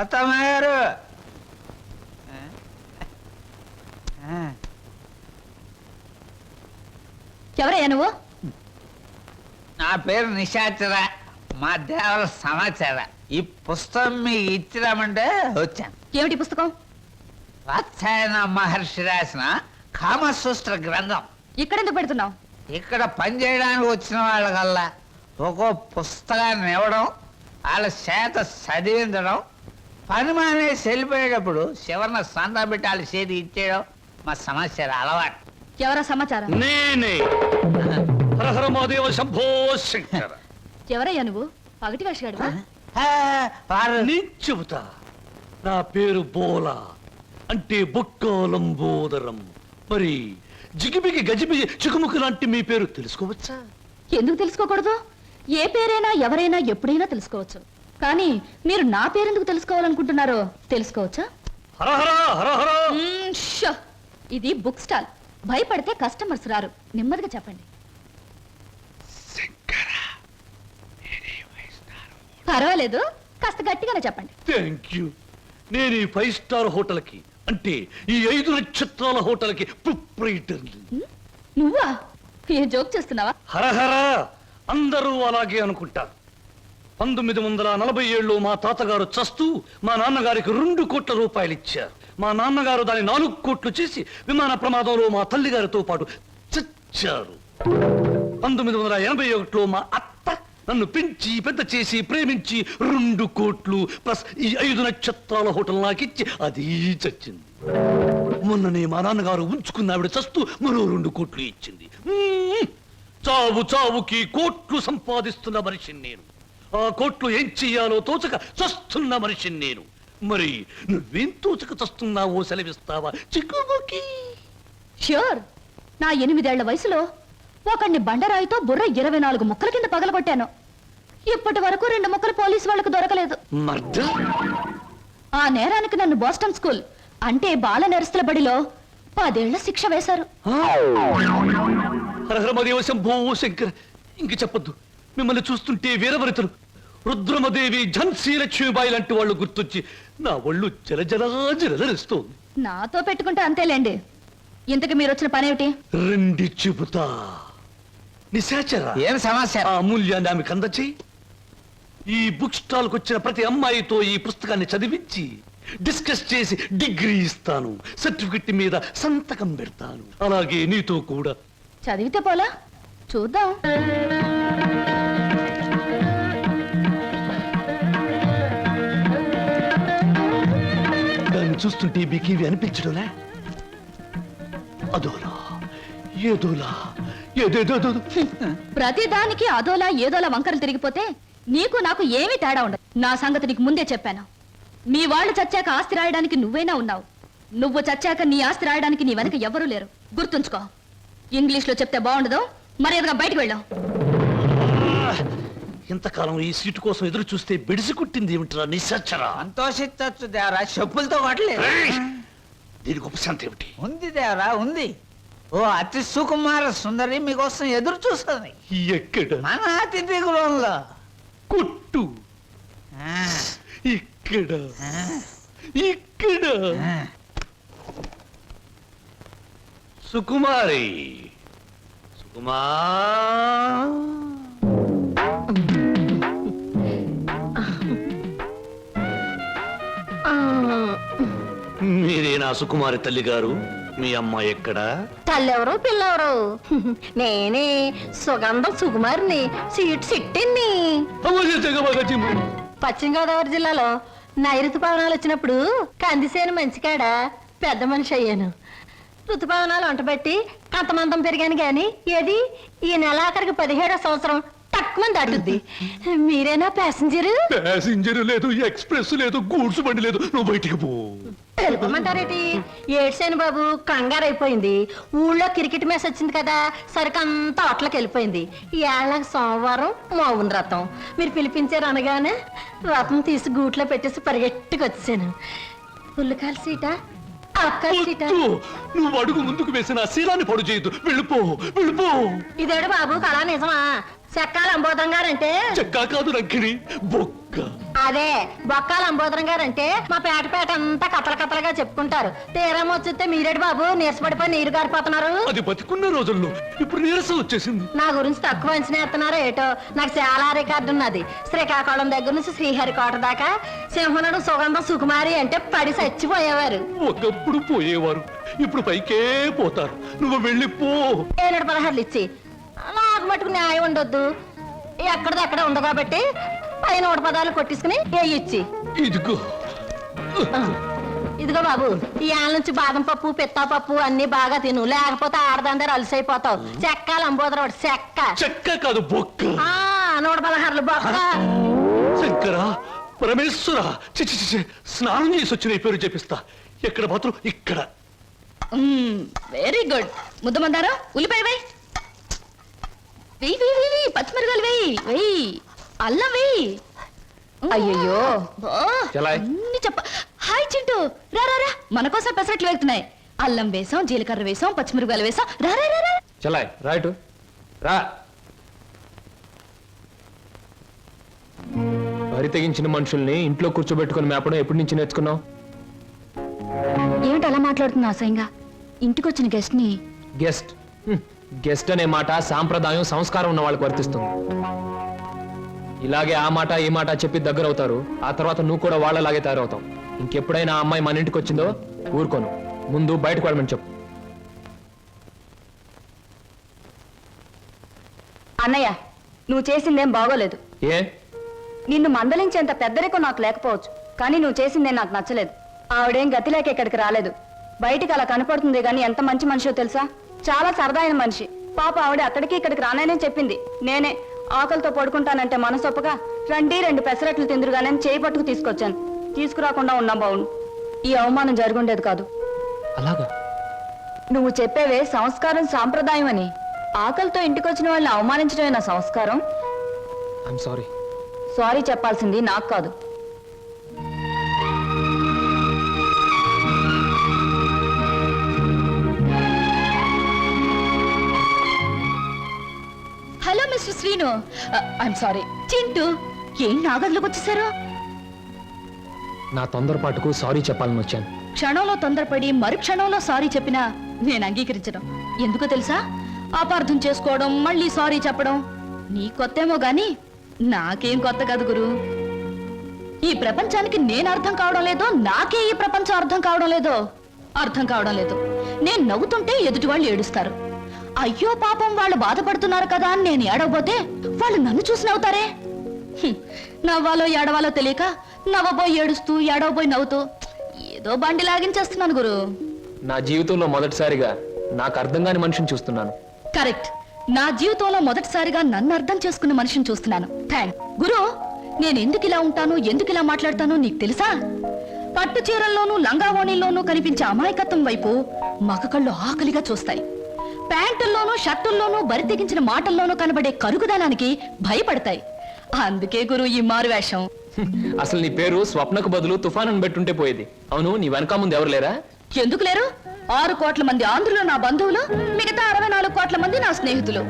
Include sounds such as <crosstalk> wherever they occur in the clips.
అత్తమ్మ గారు ఎవరయ్యా నువ్వు? నా పేరు నిశాచర మా దేవర సమాచార. ఈ పుస్తకం మీకు ఇచ్చిరామంటే వచ్చాను. ఏమిటి పుస్తకం? వాత్సాయన మహర్షి రాసిన కామసూత్ర గ్రంథం. ఇక్కడెందుకు పెడుతున్నావు? ఇక్కడ పనిచేయడానికి వచ్చిన వాళ్ళకల్లా ఒక్కో పుస్తకాన్ని ఇవ్వడం వాళ్ళ చేత చదివించడం పని మానేసి వెళ్ళిపోయేటప్పుడు చివరిన సంతా పెట్టి వాళ్ళ చేతి ఇచ్చేయడం మా సమస్య అలవాటు. ఎవరా సమాచారం? నేనే. హరహర మహాదేవ శంభో శంకర. ఎవరయ్యా నువ్వు? పగటి నేను చెబుతా. నా పేరు బోలా. అంటే బొక్కాలంబోదరం మరి జిగిబిగి గజిబిగి చికుముకు లాంటి మీ పేరు తెలుసుకోవచ్చా? ఎందుకు తెలుసుకోకూడదు? ఏ పేరైనా ఎవరైనా ఎప్పుడైనా తెలుసుకోవచ్చు. కానీ మీరు నా పేరెందుకు తెలుసుకోవాలనుకుంటున్నారో తెలుసుకోవచ్చా? మ్మ్, షో. ఇది బుక్ స్టాల్. భయపడితే కస్టమర్స్ రారు. నెమ్మదిగా చెప్పండి. పర్వాలేదు. కాస్త గట్టిగానే చెప్పండి. థ్యాంక్ యూ నేను ఈ ఫైవ్ స్టార్ హోటల్కి అంటే ఈ ఐదు నక్షత్రాల హోటల్కి ప్రొప్రైటర్ని? నువ్వా? ఏ జోక్ చేస్తున్నావా? హరహర అందరూ అలాగే అనుకుంటారు. పంతొమ్మిది వందల నలభై ఏళ్ళు మా తాతగారు చస్తూ మా నాన్నగారికి రెండు కోట్ల రూపాయలు ఇచ్చారు. మా నాన్నగారు దాని నాలుగు కోట్లు చేసి విమాన ప్రమాదంలో మా తల్లిగారితో పాటు చచ్చారు. పంతొమ్మిది వందల ఎనభై ఒకటిలో మా అత్త నన్ను పెంచి పెద్ద చేసి ప్రేమించి రెండు కోట్లు ప్లస్ ఈ ఐదు నక్షత్రాల హోటల్ నాకిచ్చి అది చచ్చింది. మొన్ననే మా నాన్నగారు ఉంచుకున్న ఆవిడ చస్తూ మరో రెండు కోట్లు ఇచ్చింది. చావు చావుకి కోట్లు సంపాదిస్తున్న మనిషిని నేను. ఆ కోట్లు ఏం చెయ్యాలో తోచక చస్తున్న మనిషిని నేను. మరి నువ్వేం తోచక చస్తున్నావో సెలవిస్తావా? చిక్కుబుకి ష్యూర్. నా ఎనిమిదేళ్ళ వయసులో ఒకడిని బండరాయితో బుర్ర ఇరవై నాలుగు ముక్కల కింద పగలగొట్టాను. ఇప్పటి వరకు రెండు ముక్కలు పోలీసు వాళ్ళకు దొరకలేదు. మర్ద? ఆ నేరానికి నన్ను బోస్టన్ స్కూల్ అంటే బాల నెరస్తుల బడిలో పదేళ్ళ శిక్ష వేశారు. శంకర్. ఇంక చెప్పొద్దు. మిమ్మల్ని చూస్తుంటే వీరవరితలు. రుద్రమదేవి ఝన్సీ లక్ష్మీబాయి లాంటి వాళ్ళు గుర్తొచ్చి నా ఒళ్ళు జలజలా జలజలిస్తోంది. నాతో పెట్టుకుంటే అంతేలేండి. ఇంతకు మీరు వచ్చిన పనేమిటి? రెండి చెబుతా. నిశాచర. ఏం సమస్య? ఆ అమూల్యాన్ని ఆమెకు అందచేయి. ఈ బుక్ స్టాల్ వచ్చిన ప్రతి అమ్మాయితో ఈ పుస్తకాన్ని చదివించి డిస్కస్ చేసి డిగ్రీ ఇస్తాను. సర్టిఫికెట్ మీద సంతకం పెడతాను. అలాగే నీతో కూడా. చదివితే పోలా? చూద్దాం. చూస్తుంటే మీకు ఇవి అనిపించడంలే అదోలా ఏదోలా ఏదేదో ప్రతిదానికి అదోలా ఏదోలా వంకరలు తిరిగిపోతే నీకు నాకు ఏమీ తేడా ఉండదు. నా సంగతి నీకు ముందే చెప్పాను. మీ వాళ్ళు చచ్చాక ఆస్తి రాయడానికి నువ్వైనా ఉన్నావు. నువ్వు చచ్చాక నీ ఆస్తి రాయడానికి నీ వెనక ఎవరూ లేరు. గుర్తుంచుకో. ఇంగ్లీష్లో చెప్తే బాగుండదు. మర్యాదగా బయటకు వెళ్ళాం. ఇంతకాలం ఈ సీటు కోసం ఎదురు చూస్తే బెడిసి కుట్టింది ఏమిట్రా నిశాచరా సంతోషించచ్చు దేవరా చెప్పులతో కొట్టలేదు దీనికి ఉపశాంతి ఏమిటి? ఉంది దేవరా ఉంది. ఓ అతి సుకుమార సుందరి మీకోసం ఎదురు చూస్తుంది. ఎక్కడ? మన అతిథి గృహంలో. కొట్టు. ఆ, ఇక్కడ. ఆ, ఇక్కడ. ఆ. సుకుమారి. సుకుమా మీరే నా సుకుమారి తల్లి గారు మీ అమ్మ ఎక్కడ? తల్లెవరు పిల్లెవరు? నేనే సుగంధం సుకుమారిని సీట్ సిట్టిని పశ్చిమ గోదావరి జిల్లాలో నైరుతు పవనాలు వచ్చినప్పుడు కందిసేను మంచికాడ? పెద్ద మనిషి అయ్యాను. ఋతుపవనాలు వంటబెట్టి కంతమంతం పెరిగాను గాని ఏది? ఈ నెలాఖరికి పదిహేడో సంవత్సరం తక్కువ దాటుద్ది. మీరేనా ప్యాసింజరు? ప్యాసింజర్ లేదు ఎక్స్ప్రెస్ లేదు గూడ్స్ బండి లేదు. నువ్వు బయటికి పో. తెలుపమంటారేటి? ఏడ్సేను బాబు కంగారు అయిపోయింది ఊళ్ళో క్రికెట్ మ్యాచ్ వచ్చింది కదా సరికంతా అట్లకి వెళ్ళిపోయింది. ఏళ్ళ సోమవారం మౌన రథం మీరు పిలిపించారు అనగానే రథం తీసి గూట్లో పెట్టేసి పరిగెట్టుకు వచ్చాను పుల్లకాల సీట వద్దు. నువ్వు అడుగు ముందుకు వేసిన శీలాన్ని పడు చేయొద్దు. వెళ్ళిపో వెళ్ళిపో. ఇదేడు బాబు కళా నిజమా? చెక్కాల అంబోధం గారంటే చెక్కా కాదు రంకిణి బొక్క. అదే బొక్కాల అంబోదరం గారు అంటే మా పేట పేట అంతా కథల కథలుగా చెప్పుకుంటారు. తీరం వచ్చితే మీరేడు బాబు నీరసపడిపోయి నీరు గారిపోతున్నారు? అది బతికున్న రోజుల్లో ఇప్పుడు నీరసం వచ్చేసింది. నా గురించి తక్కువ అంచనా ఎత్తున్నారో ఏటో? నాకు చాలా రికార్డు ఉన్నది. శ్రీకాకుళం దగ్గర నుంచి శ్రీహరికోట దాకా సింహనుడు సుగంధం సుకుమారి అంటే పడి చచ్చిపోయేవారు. ఒకప్పుడు పోయేవారు. ఇప్పుడు పైకే పోతారు. నువ్వు వెళ్ళిపో. ఏనాడు పదహారులు ఇచ్చి. మటుకు న్యాయం ఉండొద్దు. ఎక్కడిది అక్కడ ఉంది కాబట్టి పైన నూట పదాలు కొట్టించుకుని ఏ ఇచ్చి. ఇదిగో. ఇదిగో బాబు ఈ ఆల నుంచి బాదం పప్పు పిత్తా పప్పు అన్ని బాగా తిను. లేకపోతే ఆడదందరూ అలసైపోతావు. చెక్క లంబోదరవాడు చెక్క. చెక్క కాదు బొక్క. ఆ నూట పదహారులు బొక్క. శంకర పరమేశ్వర. చిచి చిచి స్నానం చేసి వచ్చిన ఈ పేరు చెప్పిస్తా. ఎక్కడ మాత్రం ఇక్కడ. వెరీ గుడ్ ముద్దమందారా ఉల్లిపాయ వేయి. వెయ్యి వెయ్యి వెయ్యి పచ్చిమిరకాయలు వెయ్యి వెయ్యి అల్లం వెయ్యి అయ్యయ్యో. చెలాయ్. అన్ని చెప్ప. హాయ్ చింటూ. రా రా రా. మన కోసం పెసరట్లు వెళ్తున్నాయి అల్లం వేసాం జీలకర్ర వేసాం పచ్చిమిరకాయలు వేసాం. రా రా రా రా. చలాయ్ రైట్ రా. వరి తెగించిన మనుషుల్ని ఇంట్లో కూర్చోబెట్టుకుని మేపడం ఎప్పటి నుంచి నేర్చుకున్నావు? ఏమిటి అలా మాట్లాడుతున్నా అసహ్యంగా? ఇంటికి వచ్చిన గెస్ట్ని గెస్ట్ హ్మ్. గెస్ట్ అనే మాట సాంప్రదాయం సంస్కారం ఉన్న వాళ్ళకి వర్తిస్తుంది. ఇలాగే ఆ మాట ఈ మాట చెప్పి దగ్గర అవుతారు ఆ తర్వాత నువ్వు కూడా వాళ్ళలాగే తయారవుతావు. ఇంకెప్పుడైనా ఆ అమ్మాయి మన ఇంటికి వచ్చిందో ఊరుకోను. ముందు బయటకు వెళ్ళమని చెప్పు. అన్నయ్య నువ్వు చేసిందేం బాగోలేదు. ఏ? నిన్ను మందలించేంత పెద్దరికం నాకు లేకపోవచ్చు. కానీ నువ్వు చేసిందే నాకు నచ్చలేదు. ఆవిడేం గతి లేక ఇక్కడికి రాలేదు. బయటికి అలా కనపడుతుంది కానీ ఎంత మంచి మనిషో తెలుసా? చాలా సరదా అయిన మనిషి. పాప ఆవిడ అక్కడికి ఇక్కడికి రాననే చెప్పింది. నేనే ఆకలితో పడుకుంటానంటే మనసొప్పగా రండి రెండు పెసరట్లు తిందురుగానే చేయి పట్టుకు తీసుకొచ్చాను. తీసుకురాకుండా ఉన్నా బావును. ఈ అవమానం జరుగుండేది కాదు. అలాగా? నువ్వు చెప్పేవే సంస్కారం సాంప్రదాయం అని ఆకలితో ఇంటికొచ్చిన వాళ్ళని అవమానించడమే నా సంస్కారం. ఐఎమ్ సారీ సారీ చెప్పాల్సింది నాకు కాదు. Mr Srinu. I'm sorry Chintu ఏం నాగర్లోకి వచ్చేసారు నా తొందరపాటుకు సారీ చెప్పాలని వచ్చాను. క్షణంలో తొందరపడి మరు క్షణంలో సారీ చెప్పినా నేను అంగీకరించడం ఎందుకో తెలుసా? అపార్థం చేసుకోవడం మళ్ళీ సారీ చెప్పడం. నీ కొత్తేమో గాని నాకేం కొత్త కాదు గురు. ఈ ప్రపంచానికి నేను అర్థం కావడం లేదో నాకే ఈ ప్రపంచం అర్థం కావడం లేదో అర్థం కావడం లేదు. నేను నవ్వుతుంటే ఎదుటి వాళ్ళు ఏడుస్తారు. అయ్యో పాపం వాళ్ళు బాధపడుతున్నారు కదా అని నేను ఏడవబోతే వాళ్ళు నన్ను చూసి నవ్వుతారే. నవ్వాలో ఏడవాలో తెలియక నవ్వబోయి ఏడుస్తూ ఏడవబోయి నవ్వుతూ ఏదో బండి లాగించేస్తున్నాను గురు. నా జీవితంలో మొదటిసారిగా నాకు అర్థం కాని మనిషిని చూస్తున్నాను. కరెక్ట్. నా జీవితంలో మొదటిసారిగా నన్ను అర్థం చేసుకున్న మనిషిని చూస్తున్నాను. థ్యాంక్ గురు నేను ఎందుకు ఇలా ఉంటాను? ఎందుకు ఇలా మాట్లాడతానో? నీకు తెలుసా? పట్టు చీరల్లోనూ లంగావోణీల్లోనూ కనిపించే అమాయకత్వం వైపు మగ కళ్ళు ఆకలిగా చూస్తాయి. ప్యాంటుల్లోనూ షర్టుల్లోనూ బరి తెగించిన మాటల్లోనూ కనబడే కరుగుదనానికి భయపడతాయి. అందుకే గురు ఈ మారు వేషం. <laughs> అసలు నీ పేరు స్వప్నకు బదులు తుఫాన్ అని పెట్టుంటే పోయేది. అవును నీ వెనక ముందు ఎవరు లేరా? ఎందుకు లేరు? ఆరు కోట్ల మంది ఆంధ్రులు నా బంధువులు మిగతా అరవై నాలుగు కోట్ల మంది నా స్నేహితులు.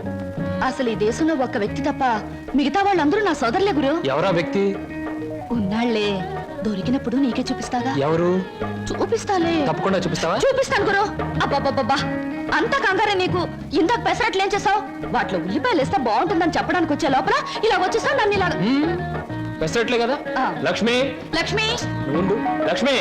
అసలు ఈ దేశంలో ఒక్క వ్యక్తి తప్ప మిగతా వాళ్ళందరూ నా సోదరులే గురు. ఎవరా వ్యక్తి? ఉన్నాళ్ళే దొరికినప్పుడు నీకే చూపిస్తాగా. ఎవరు? చూపిస్తాలే. తప్పకుండా చూపిస్తావా? చూపిస్తాను గురు. అబ్బబ్బబ్బబ్బా. అంత కంగారే నీకు? ఇందాక పెసరట్లు ఏం చేసావు? వాటిలో ఉల్లిపాయలు వేస్తే బాగుంటుందని చెప్పడానికి వచ్చే లోపల ఇలా వచ్చేసావు నన్ను ఇలా పెసరట్లే కదా. లక్ష్మి? లక్ష్మి. లక్ష్మి?